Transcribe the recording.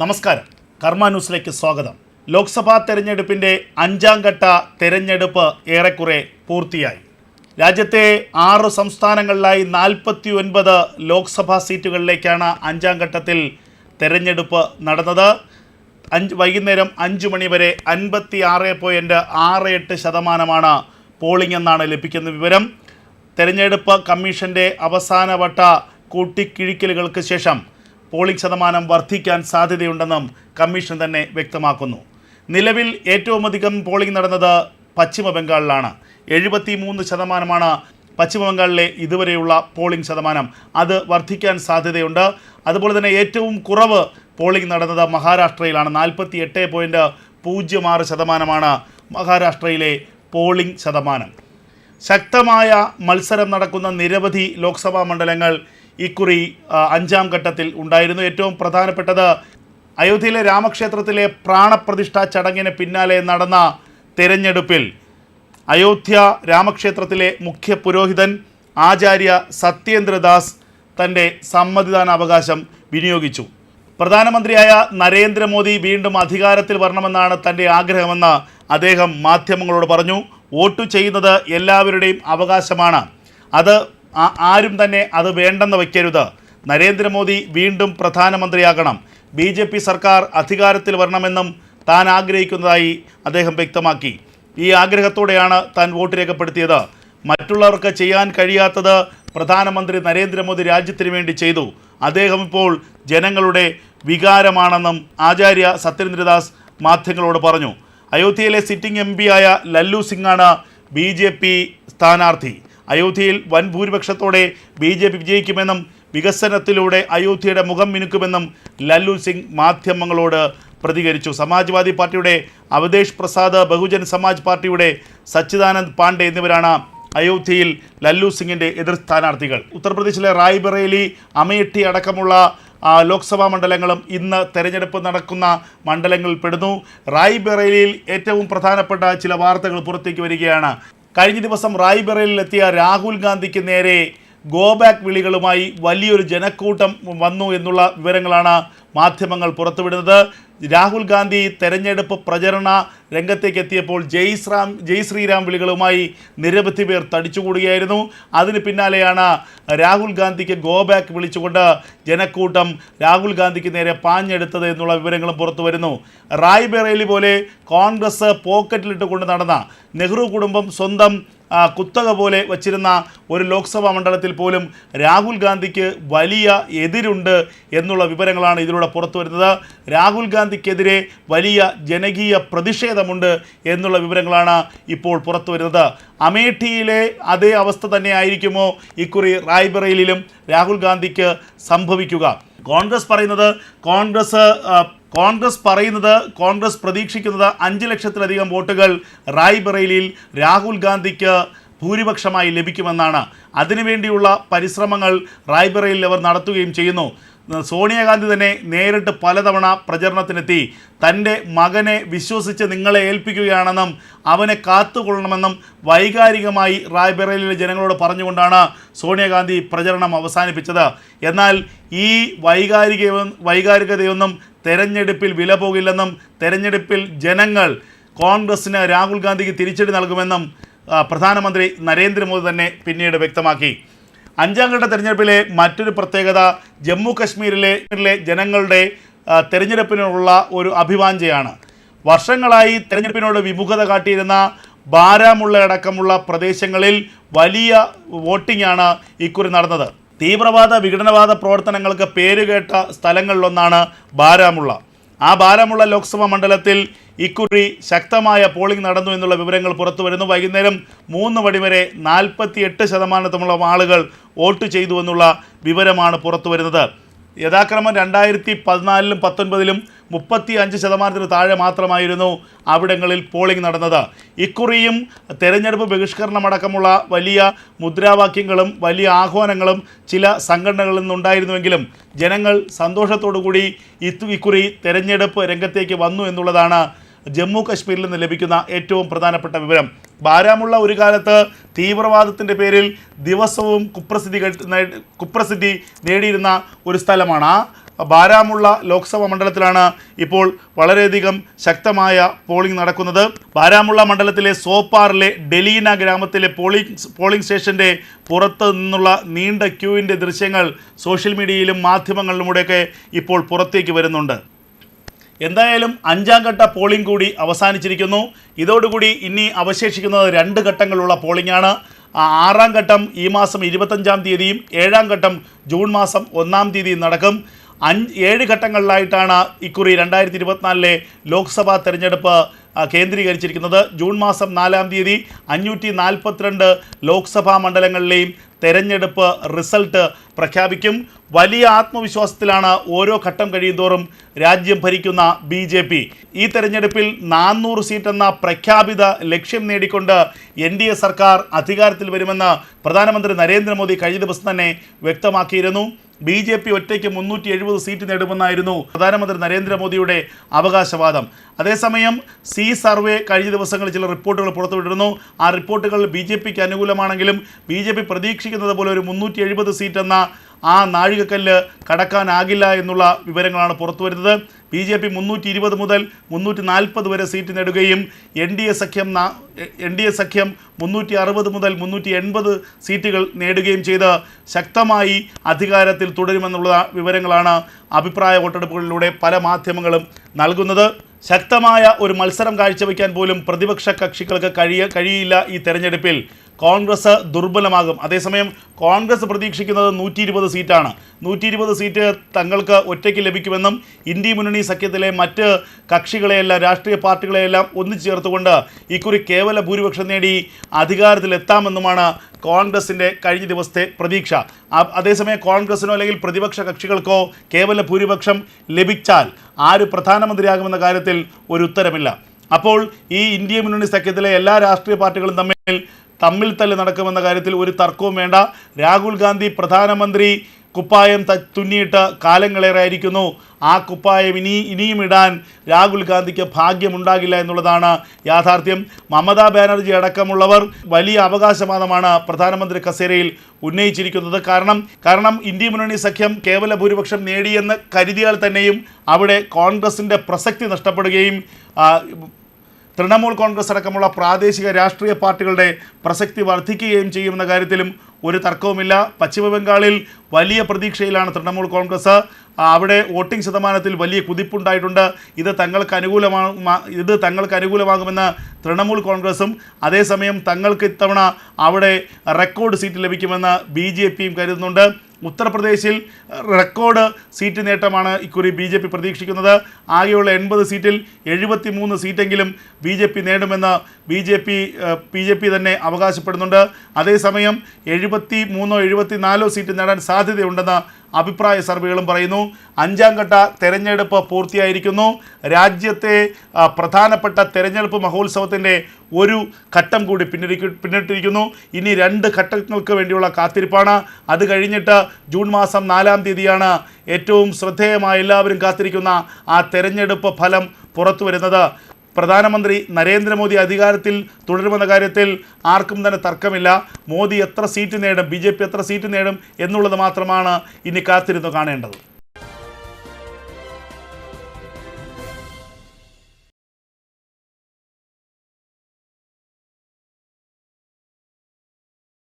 നമസ്കാരം. കർമ്മ ന്യൂസിലേക്ക് സ്വാഗതം. ലോക്സഭാ തെരഞ്ഞെടുപ്പിന്റെ അഞ്ചാം ഘട്ട തെരഞ്ഞെടുപ്പ് ഏറെക്കുറെ പൂർത്തിയായി. രാജ്യത്തെ ആറ് സംസ്ഥാനങ്ങളിലായി നാൽപ്പത്തി ഒൻപത് ലോക്സഭാ സീറ്റുകളിലേക്കാണ് അഞ്ചാം ഘട്ടത്തിൽ തെരഞ്ഞെടുപ്പ് നടന്നത്. അഞ്ച് വൈകുന്നേരം അഞ്ച് മണി വരെ അൻപത്തി ആറ് പോയിന്റ് ആറ് എട്ട് ശതമാനമാണ് പോളിംഗ് എന്നാണ് ലഭിക്കുന്ന വിവരം. തെരഞ്ഞെടുപ്പ് കമ്മീഷന്റെ അവസാനവട്ട കൂട്ടിക്കിഴിക്കലുകൾക്ക് ശേഷം പോളിംഗ് ശതമാനം വർദ്ധിക്കാൻ സാധ്യതയുണ്ടെന്നും കമ്മീഷൻ തന്നെ വ്യക്തമാക്കുന്നു. നിലവിൽ ഏറ്റവും അധികം പോളിംഗ് നടന്നത് പശ്ചിമ ബംഗാളിലാണ്. എഴുപത്തി മൂന്ന് ശതമാനമാണ് പശ്ചിമബംഗാളിലെ ഇതുവരെയുള്ള പോളിംഗ് ശതമാനം. അത് വർദ്ധിക്കാൻ സാധ്യതയുണ്ട്. അതുപോലെ തന്നെ ഏറ്റവും കുറവ് പോളിംഗ് നടന്നത് മഹാരാഷ്ട്രയിലാണ്. നാൽപ്പത്തി എട്ട് പോയിന്റ് പൂജ്യം ആറ് ശതമാനമാണ് മഹാരാഷ്ട്രയിലെ പോളിംഗ് ശതമാനം. ശക്തമായ മത്സരം നടക്കുന്ന നിരവധി ലോക്സഭാ മണ്ഡലങ്ങൾ ഇക്കുറി അഞ്ചാം ഘട്ടത്തിൽ ഉണ്ടായിരുന്നു. ഏറ്റവും പ്രധാനപ്പെട്ടത് അയോധ്യയിലെ രാമക്ഷേത്രത്തിലെ പ്രാണപ്രതിഷ്ഠാ ചടങ്ങിന് പിന്നാലെ നടന്ന തെരഞ്ഞെടുപ്പിൽ അയോധ്യ രാമക്ഷേത്രത്തിലെ മുഖ്യ പുരോഹിതൻ ആചാര്യ സത്യേന്ദ്രദാസ് തന്റെ സമ്മതിദാന അവകാശം വിനിയോഗിച്ചു. പ്രധാനമന്ത്രിയായ നരേന്ദ്രമോദി വീണ്ടും അധികാരത്തിൽ വരണമെന്നാണ് തന്റെ ആഗ്രഹമെന്ന് അദ്ദേഹം മാധ്യമങ്ങളോട് പറഞ്ഞു. വോട്ട് ചെയ്യുന്നത് എല്ലാവരുടെയും അവകാശമാണ്. അത് ആരും തന്നെ അത് വേണ്ടെന്ന് വയ്ക്കരുത്. നരേന്ദ്രമോദി വീണ്ടും പ്രധാനമന്ത്രിയാകണം. ബി ജെ പി സർക്കാർ അധികാരത്തിൽ വരണമെന്നും താൻ ആഗ്രഹിക്കുന്നതായി അദ്ദേഹം വ്യക്തമാക്കി. ഈ ആഗ്രഹത്തോടെയാണ് താൻ വോട്ട് രേഖപ്പെടുത്തിയത്. മറ്റുള്ളവർക്ക് ചെയ്യാൻ കഴിയാത്തത് പ്രധാനമന്ത്രി നരേന്ദ്രമോദി രാജ്യത്തിന് വേണ്ടി ചെയ്തു. അദ്ദേഹം ഇപ്പോൾ ജനങ്ങളുടെ വികാരമാണെന്നും ആചാര്യ സത്യേന്ദ്രദാസ് മാധ്യമങ്ങളോട് പറഞ്ഞു. അയോധ്യയിലെ സിറ്റിംഗ് എം ആയ ലല്ലു സിംഗാണ് ബി ജെ പി സ്ഥാനാർത്ഥി. അയോധ്യയിൽ വൻ ഭൂരിപക്ഷത്തോടെ ബി ജെ പി വിജയിക്കുമെന്നും വികസനത്തിലൂടെ അയോധ്യയുടെ മുഖം മിനുക്കുമെന്നും ലല്ലു സിംഗ് മാധ്യമങ്ങളോട് പ്രതികരിച്ചു. സമാജ്വാദി പാർട്ടിയുടെ അവതേഷ് പ്രസാദ് ബഹുജൻ സമാജ് പാർട്ടിയുടെ സച്ചിദാനന്ദ് പാണ്ഡെ എന്നിവരാണ് അയോധ്യയിൽ ലല്ലു സിംഗിന്റെ എതിർ സ്ഥാനാർത്ഥികൾ. ഉത്തർപ്രദേശിലെ റായ്ബറേലി അമേഠി അടക്കമുള്ള ലോക്സഭാ മണ്ഡലങ്ങളും ഇന്ന് തെരഞ്ഞെടുപ്പ് നടക്കുന്ന മണ്ഡലങ്ങളിൽ പെടുന്നു. റായ്ബറേലിയിൽ ഏറ്റവും പ്രധാനപ്പെട്ട ചില വാർത്തകൾ പുറത്തേക്ക് വരികയാണ്. കഴിഞ്ഞ ദിവസം റായ്ബറേലിലെത്തിയ രാഹുൽ ഗാന്ധിക്ക് നേരെ ഗോ ബാക്ക് വിളികളുമായി വലിയൊരു ജനക്കൂട്ടം വന്നു എന്നുള്ള വിവരങ്ങളാണ് മാധ്യമങ്ങൾ പുറത്തുവിടുന്നത്. രാഹുൽ ഗാന്ധി തെരഞ്ഞെടുപ്പ് പ്രചരണ രംഗത്തേക്ക് എത്തിയപ്പോൾ ജയ് ശ്രാം ജയ് ശ്രീറാം വിളികളുമായി നിരവധി പേർ തടിച്ചുകൂടുകയായിരുന്നു. അതിന് പിന്നാലെയാണ് രാഹുൽ ഗാന്ധിക്ക് ഗോ ബാക്ക് വിളിച്ചുകൊണ്ട് ജനക്കൂട്ടം രാഹുൽ ഗാന്ധിക്ക് നേരെ പാഞ്ഞെടുത്തത് എന്നുള്ള വിവരങ്ങളും പുറത്തു വരുന്നു റായ്ബറേലി പോലെ കോൺഗ്രസ് പോക്കറ്റിലിട്ട് കൊണ്ട് നടന്ന നെഹ്റു കുടുംബം സ്വന്തം കുത്തക പോലെ വച്ചിരുന്ന ഒരു ലോക്സഭാ മണ്ഡലത്തിൽ പോലും രാഹുൽ ഗാന്ധിക്ക് വലിയ എതിരുണ്ട് എന്നുള്ള വിവരങ്ങളാണ് ഇതിലൂടെ പുറത്തു വരുന്നത്. രാഹുൽ ഗാന്ധിക്കെതിരെ വലിയ ജനകീയ പ്രതിഷേധമുണ്ട് എന്നുള്ള വിവരങ്ങളാണ് ഇപ്പോൾ പുറത്തു വരുന്നത്. അമേഠിയിലെ അതേ അവസ്ഥ തന്നെ ആയിരിക്കുമോ ഇക്കുറി റായ്ബറേലിയിലും രാഹുൽ ഗാന്ധിക്ക് സംഭവിക്കുക? കോൺഗ്രസ് പറയുന്നത് കോൺഗ്രസ് കോൺഗ്രസ് പറയുന്നത് കോൺഗ്രസ് പ്രതീക്ഷിക്കുന്നത് അഞ്ച് ലക്ഷത്തിലധികം വോട്ടുകൾ റായ്ബറേലിയിൽ രാഹുൽ ഗാന്ധിക്ക് ഭൂരിപക്ഷമായി ലഭിക്കുമെന്നാണ്. അതിനുവേണ്ടിയുള്ള പരിശ്രമങ്ങൾ റായ്ബറേലിൽ അവർ നടത്തുകയും ചെയ്യുന്നു. സോണിയാഗാന്ധി തന്നെ നേരിട്ട് പലതവണ പ്രചരണത്തിനെത്തി. തന്റെ മകനെ വിശ്വസിച്ച് നിങ്ങളെ ഏൽപ്പിക്കുകയാണെന്നും അവനെ കാത്തുകൊള്ളണമെന്നും വൈകാരികമായി റായ്ബറേലിയിലെ ജനങ്ങളോട് പറഞ്ഞുകൊണ്ടാണ് സോണിയാഗാന്ധി പ്രചരണം അവസാനിപ്പിച്ചത്. എന്നാൽ ഈ വൈകാരിക വൈകാരികതയൊന്നും തെരഞ്ഞെടുപ്പിൽ വില പോകില്ലെന്നും തെരഞ്ഞെടുപ്പിൽ ജനങ്ങൾ കോൺഗ്രസിന് രാഹുൽ ഗാന്ധിക്ക് തിരിച്ചടി നൽകുമെന്നും പ്രധാനമന്ത്രി നരേന്ദ്രമോദി തന്നെ പിന്നീട് വ്യക്തമാക്കി. അഞ്ചാം ഘട്ട തെരഞ്ഞെടുപ്പിലെ മറ്റൊരു പ്രത്യേകത ജമ്മു കശ്മീരിലെ ജനങ്ങളുടെ തെരഞ്ഞെടുപ്പിനുള്ള ഒരു അഭിവാഞ്ചയാണ് വർഷങ്ങളായി തെരഞ്ഞെടുപ്പിനോട് വിമുഖത കാട്ടിയിരുന്ന ബാരാമുള്ള അടക്കമുള്ള പ്രദേശങ്ങളിൽ വലിയ വോട്ടിംഗാണ് ഇക്കുറി നടന്നത്. തീവ്രവാദ വിഘടനവാദ പ്രവർത്തനങ്ങൾക്ക് പേരുകേട്ട സ്ഥലങ്ങളിലൊന്നാണ് ബാരാമുള്ള. ആ ഭാരമുള്ള ലോക്സഭാ മണ്ഡലത്തിൽ ഇക്കുറി ശക്തമായ പോളിംഗ് നടന്നു എന്നുള്ള വിവരങ്ങൾ പുറത്തു വരുന്നു. വൈകുന്നേരം മൂന്ന് മണി വരെ നാൽപ്പത്തി എട്ട് ശതമാനത്തോളം ആളുകൾ വോട്ട് ചെയ്തു എന്നുള്ള വിവരമാണ് പുറത്തു വരുന്നത്. യഥാക്രമം രണ്ടായിരത്തി പതിനാലിലും പത്തൊൻപതിലും മുപ്പത്തി അഞ്ച് ശതമാനത്തിന് താഴെ മാത്രമായിരുന്നു അവിടങ്ങളിൽ പോളിംഗ് നടന്നത്. ഇക്കുറിയും തെരഞ്ഞെടുപ്പ് ബഹിഷ്കരണമടക്കമുള്ള വലിയ മുദ്രാവാക്യങ്ങളും വലിയ ആഹ്വാനങ്ങളും ചില സംഘടനകളിൽ നിന്നുണ്ടായിരുന്നുവെങ്കിലും ജനങ്ങൾ സന്തോഷത്തോടു കൂടി ഇക്കുറി തെരഞ്ഞെടുപ്പ് രംഗത്തേക്ക് വന്നു എന്നുള്ളതാണ് ജമ്മു കശ്മീരിൽ നിന്ന് ലഭിക്കുന്ന ഏറ്റവും പ്രധാനപ്പെട്ട വിവരം. ബാരാമുള്ള ഒരു കാലത്ത് തീവ്രവാദത്തിന്റെ പേരിൽ ദിവസവും കുപ്രസിദ്ധി കുപ്രസിദ്ധി നേടിയിരുന്ന ഒരു സ്ഥലമാണ്. ആ ബാരാമുള്ള ലോക്സഭാ മണ്ഡലത്തിലാണ് ഇപ്പോൾ വളരെയധികം ശക്തമായ പോളിംഗ് നടക്കുന്നത്. ബാരാമുള്ള മണ്ഡലത്തിലെ സോപ്പാറിലെ ഡെലീന ഗ്രാമത്തിലെ പോളിംഗ് പോളിംഗ് സ്റ്റേഷന്റെ പുറത്ത് നിന്നുള്ള നീണ്ട ക്യൂവിന്റെ ദൃശ്യങ്ങൾ സോഷ്യൽ മീഡിയയിലും മാധ്യമങ്ങളിലൂടെയൊക്കെ ഇപ്പോൾ പുറത്തേക്ക് വരുന്നുണ്ട്. എന്തായാലും അഞ്ചാം ഘട്ട പോളിംഗ് കൂടി അവസാനിച്ചിരിക്കുന്നു. ഇതോടുകൂടി ഇനി അവശേഷിക്കുന്നത് രണ്ട് ഘട്ടങ്ങളുള്ള പോളിംഗ് ആണ്. ആറാം ഘട്ടം ഈ മാസം ഇരുപത്തഞ്ചാം തീയതിയും ഏഴാം ഘട്ടം ജൂൺ മാസം ഒന്നാം തീയതിയും നടക്കും. അഞ്ച് ഏഴ് ഘട്ടങ്ങളിലായിട്ടാണ് ഇക്കുറി രണ്ടായിരത്തി ഇരുപത്തിനാലിലെ ലോക്സഭാ തെരഞ്ഞെടുപ്പ് കേന്ദ്രീകരിച്ചിരിക്കുന്നത്. ജൂൺ മാസം നാലാം തീയതി അഞ്ഞൂറ്റി നാൽപ്പത്തിരണ്ട് ലോക്സഭാ മണ്ഡലങ്ങളിലെയും തെരഞ്ഞെടുപ്പ് റിസൾട്ട് പ്രഖ്യാപിക്കും. വലിയ ആത്മവിശ്വാസത്തിലാണ് ഓരോ ഘട്ടം കഴിയുന്തോറും രാജ്യം ഭരിക്കുന്ന ബി ജെ പി. ഈ തെരഞ്ഞെടുപ്പിൽ നാനൂറ് സീറ്റ് എന്ന പ്രഖ്യാപിത ലക്ഷ്യം നേടിക്കൊണ്ട് എൻ ഡി എ സർക്കാർ അധികാരത്തിൽ വരുമെന്ന് പ്രധാനമന്ത്രി നരേന്ദ്രമോദി കഴിഞ്ഞ ദിവസം തന്നെ വ്യക്തമാക്കിയിരുന്നു. ബി ജെ പി ഒറ്റയ്ക്ക് മുന്നൂറ്റി എഴുപത് സീറ്റ് നേടുമെന്നായിരുന്നു പ്രധാനമന്ത്രി നരേന്ദ്രമോദിയുടെ അവകാശവാദം. അതേസമയം സി സർവേ കഴിഞ്ഞ ദിവസങ്ങളിൽ ചില റിപ്പോർട്ടുകൾ പുറത്തുവിട്ടിരുന്നു. ആ റിപ്പോർട്ടുകൾ ബി ജെ പിക്ക് അനുകൂലമാണെങ്കിലും ബി ജെ പി പ്രതീക്ഷിക്കുന്നത് പോലെ ഒരു മുന്നൂറ്റി എഴുപത് സീറ്റ് എന്ന ആ നാഴികക്കല്ല് കടക്കാനാകില്ല എന്നുള്ള വിവരങ്ങളാണ് പുറത്തു വരുന്നത് ബി ജെ പി മുന്നൂറ്റി ഇരുപത് മുതൽ മുന്നൂറ്റി നാൽപ്പത് വരെ സീറ്റ് നേടുകയും എൻ ഡി എ സഖ്യം എൻ ഡി എ സഖ്യം മുന്നൂറ്റി അറുപത് മുതൽ മുന്നൂറ്റി എൺപത് സീറ്റുകൾ നേടുകയും ചെയ്ത് ശക്തമായി അധികാരത്തിൽ തുടരുമെന്നുള്ള വിവരങ്ങളാണ് അഭിപ്രായ വോട്ടെടുപ്പുകളിലൂടെ പല മാധ്യമങ്ങളും നൽകുന്നത്. ശക്തമായ ഒരു മത്സരം കാഴ്ചവെക്കാൻ പോലും പ്രതിപക്ഷ കക്ഷികൾക്ക് കഴിയ കഴിയില്ല ഈ തെരഞ്ഞെടുപ്പിൽ. കോൺഗ്രസ് ദുർബലമാകും. അതേസമയം കോൺഗ്രസ് പ്രതീക്ഷിക്കുന്നത് നൂറ്റി ഇരുപത് സീറ്റാണ്. നൂറ്റി ഇരുപത് സീറ്റ് തങ്ങൾക്ക് ഒറ്റയ്ക്ക് ലഭിക്കുമെന്നും ഇന്ത്യ മുന്നണി സഖ്യത്തിലെ മറ്റ് കക്ഷികളെയെല്ലാം രാഷ്ട്രീയ പാർട്ടികളെയെല്ലാം ഒന്നിച്ചു ചേർത്തുകൊണ്ട് ഇക്കുറി കേവല ഭൂരിപക്ഷം നേടി അധികാരത്തിലെത്താമെന്നുമാണ് കോൺഗ്രസിന്റെ കഴിഞ്ഞ ദിവസത്തെ പ്രതീക്ഷ. അതേസമയം കോൺഗ്രസിനോ അല്ലെങ്കിൽ പ്രതിപക്ഷ കക്ഷികൾക്കോ കേവല ഭൂരിപക്ഷം ലഭിച്ചാൽ ആര് പ്രധാനമന്ത്രിയാകുമെന്ന കാര്യത്തിൽ ഒരു ഉത്തരമില്ല. അപ്പോൾ ഈ ഇന്ത്യ മുന്നണി സഖ്യത്തിലെ എല്ലാ രാഷ്ട്രീയ പാർട്ടികളും തമ്മിൽ തമ്മിൽ തല്ല് നടക്കുമെന്ന കാര്യത്തിൽ ഒരു തർക്കവും വേണ്ട. രാഹുൽ ഗാന്ധി പ്രധാനമന്ത്രി കുപ്പായം തുന്നിയിട്ട് കാലങ്ങളേറെ ആയിരിക്കുന്നു. ആ കുപ്പായം ഇനി ഇനിയും ഇടാൻ രാഹുൽ ഗാന്ധിക്ക് ഭാഗ്യമുണ്ടാകില്ല എന്നുള്ളതാണ് യാഥാർത്ഥ്യം. മമതാ ബാനർജി അടക്കമുള്ളവർ വലിയ അവകാശവാദമാണ് പ്രധാനമന്ത്രി കസേരയിൽ ഉന്നയിച്ചിരിക്കുന്നത്. കാരണം കാരണം ഇന്ത്യ മുന്നണി സഖ്യം കേവല ഭൂരിപക്ഷം നേടിയെന്ന് കരുതിയാൽ തന്നെയും അവിടെ കോൺഗ്രസിന്റെ പ്രസക്തി നഷ്ടപ്പെടുകയും തൃണമൂൽ കോൺഗ്രസ് അടക്കമുള്ള പ്രാദേശിക രാഷ്ട്രീയ പാർട്ടികളുടെ പ്രസക്തി വർദ്ധിക്കുകയും ചെയ്യുമെന്ന കാര്യത്തിലും ഒരു തർക്കവുമില്ല. പശ്ചിമബംഗാളിൽ വലിയ പ്രതീക്ഷയിലാണ് തൃണമൂൽ കോൺഗ്രസ്. അവിടെ വോട്ടിംഗ് ശതമാനത്തിൽ വലിയ കുതിപ്പുണ്ടായിട്ടുണ്ട്. ഇത് തങ്ങൾക്ക് അനുകൂലമാ ഇത് തങ്ങൾക്ക് അനുകൂലമാകുമെന്ന് തൃണമൂൽ കോൺഗ്രസും അതേസമയം തങ്ങൾക്ക് ഇത്തവണ അവിടെ റെക്കോർഡ് സീറ്റ് ലഭിക്കുമെന്ന് ബി കരുതുന്നുണ്ട്. ഉത്തർപ്രദേശിൽ റെക്കോർഡ് സീറ്റ് നേട്ടമാണ് ഇക്കുറി ബി ജെ പി പ്രതീക്ഷിക്കുന്നത്. ആകെയുള്ള എൺപത് സീറ്റിൽ എഴുപത്തി മൂന്ന് സീറ്റെങ്കിലും B J P നേടുമെന്ന് B J P B J P തന്നെ അവകാശപ്പെടുന്നുണ്ട്. അതേസമയം എഴുപത്തി മൂന്നോ എഴുപത്തി നാലോ സീറ്റ് നേടാൻ സാധ്യതയുണ്ടെന്ന് അഭിപ്രായ സർവേകളും പറയുന്നു. അഞ്ചാം ഘട്ട തെരഞ്ഞെടുപ്പ് പൂർത്തിയായിരിക്കുന്നു. രാജ്യത്തെ പ്രധാനപ്പെട്ട തെരഞ്ഞെടുപ്പ് മഹോത്സവത്തിന്റെ ഒരു ഘട്ടം കൂടി പിന്നിരിക്കു പിന്നിട്ടിരിക്കുന്നു. ഇനി രണ്ട് ഘട്ടങ്ങൾക്ക് വേണ്ടിയുള്ള കാത്തിരിപ്പാണ്. അത് കഴിഞ്ഞിട്ട് ജൂൺ മാസം നാലാം തീയതിയാണ് ഏറ്റവും ശ്രദ്ധേയമായ എല്ലാവരും കാത്തിരിക്കുന്ന ആ തെരഞ്ഞെടുപ്പ് ഫലം പുറത്തു വരുന്നത് പ്രധാനമന്ത്രി നരേന്ദ്രമോദി അധികാരത്തിൽ തുടരുമെന്ന കാര്യത്തിൽ ആർക്കും തന്നെ തർക്കമില്ല. മോദി എത്ര സീറ്റ് നേടും ബി എത്ര സീറ്റ് നേടും എന്നുള്ളത് മാത്രമാണ് ഇനി കാത്തിരുന്ന് കാണേണ്ടത്.